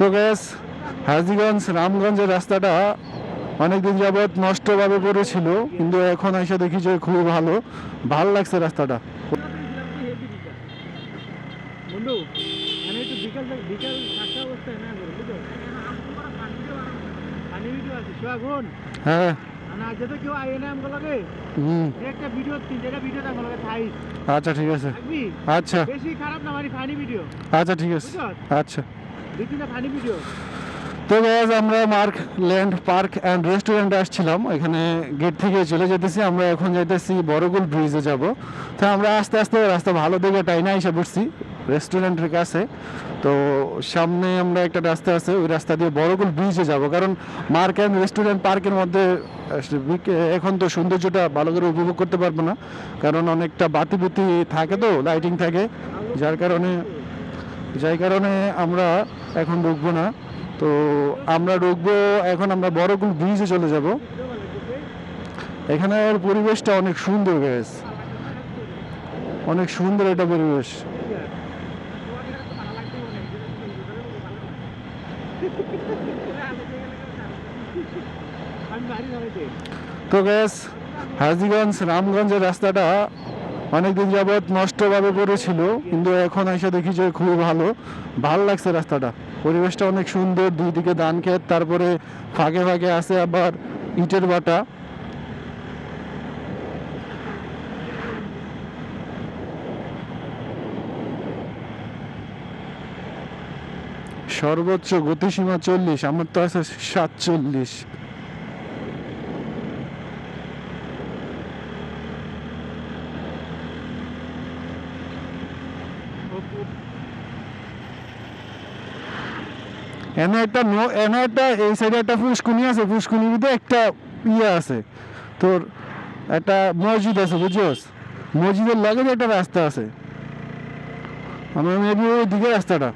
তো গ্যাস হাজিগঞ্জ রামগঞ্জের রাস্তাটা অনেকদিন যাবৎ নষ্টভাবে পড়েছিল কিন্তু এখন এসে দেখি যে খুব ভালো ভালো লাগছে রাস্তাটা। মানে সোয়াগুন হ্যাঁ মানে আচ্ছা ঠিক আছে। আচ্ছা। বেশি খারাপ না মানে ভিডিও আচ্ছা ঠিক আছে। আচ্ছা। তো গ্যাস আমরা মার্ক ল্যান্ড পার্ক অ্যান্ড রেস্টুরেন্টে আসছিলাম। এখানে গেট থেকে চলে যেতেছি। আমরা এখন যাইতেছি বড়গুল ব্রিজে যাব। তো আমরা আস্তে আস্তে রাস্তা ভালো দেখে টাইনা এসে পড়ছি রেস্টুরেন্টের কাছে। তো সামনে আমরা একটা রাস্তা আছে, ওই রাস্তা দিয়ে বড়গুল ব্রিজে যাব। কারণ মার্ক অ্যান্ড রেস্টুরেন্ট পার্কের মধ্যে এখন তো সৌন্দর্যটা ভালো করে উপভোগ করতে পারব না। কারণ অনেকটা বাতি বুতি থাকে তো লাইটিং থাকে। যার কারণে যার কারণে আমরা এখন ঢুকবো না। তো আমরা ঢুকবো এখন আমরা বড়গুল ব্রিজে চলে যাব। এখানের পরিবেশটা অনেক সুন্দর গেছে অনেক সুন্দর এটা পরিবেশ। তো গ্যাস হাজিগঞ্জ, রামগঞ্জের রাস্তাটা অনেকদিন যাবৎ নষ্টভাবে পড়েছিল, কিন্তু এখন এসে দেখি যে খুবই ভালো। ভালো লাগছে রাস্তাটা। পরিবেশটা অনেক সুন্দর দুই দিকে ধান ক্ষেত, তারপরে ফাঁকে ফাঁকে আছে আবার ইটের বাটা। সর্বোচ্চ গতিসীমা চল্লিশ, আমার তো আছে সাতচল্লিশ। এনে একটা এনে একটা এই সাইডে একটা ফুসকুনি আছে ফুসকুনির ভিতরে একটা ইয়ে আছে। তোর একটা মসজিদ আছে, বুঝছস? মসজিদের লগে একটা রাস্তা আছে। আমরা মেবি ওই দিকে রাস্তাটা।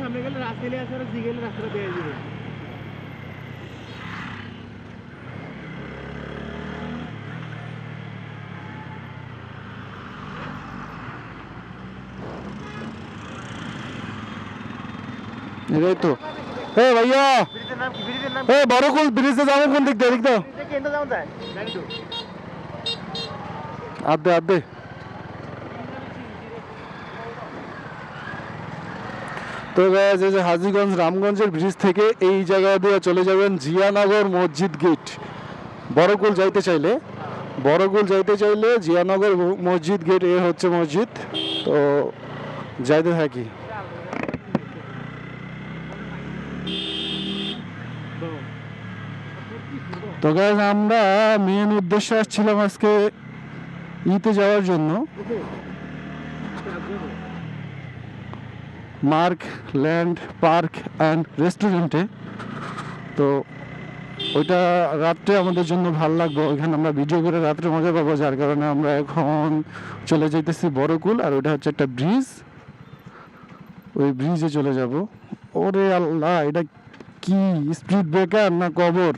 সামনে গেলে রাস্তা আসে দিকে রাস্তাটা পেয়ে যাবে এটাই তো। এ ভাইয়া এ বড়কুল ব্রিজে যাব কোন দিক দিয়ে? দিক তো এটা কেন্দ্র যাওয়া যায় জানি তো আদে আদে তো guys, যে হাজিগঞ্জ রামগঞ্জের ব্রিজ থেকে এই জায়গা দিয়ে চলে যাবেন জিয়ানগর মসজিদ গেট। বড়কুল যাইতে চাইলে বড়কুল যাইতে চাইলে জিয়ানগর মসজিদ গেট এ হচ্ছে মসজিদ। তো যাইতে থাকি। তো গাইজ আমরা মেন উদ্দেশ্যে আসছিলাম আজকে ইতে যাওয়ার জন্য। মার্ক ল্যান্ড পার্ক অ্যান্ড রেস্টুরেন্টে তো ওইটা রাত্রে আমাদের জন্য ভালো লাগবে। ওইখানে আমরা ভিডিও করে রাত্রে মজা পাবো, যার কারণে আমরা এখন চলে যাইতেছি বড়কুল, আর ওইটা হচ্ছে একটা ব্রিজ ওই ব্রিজে চলে যাব। ওরে আল্লাহ, এটা কি স্পিড ব্রেকার না কবর?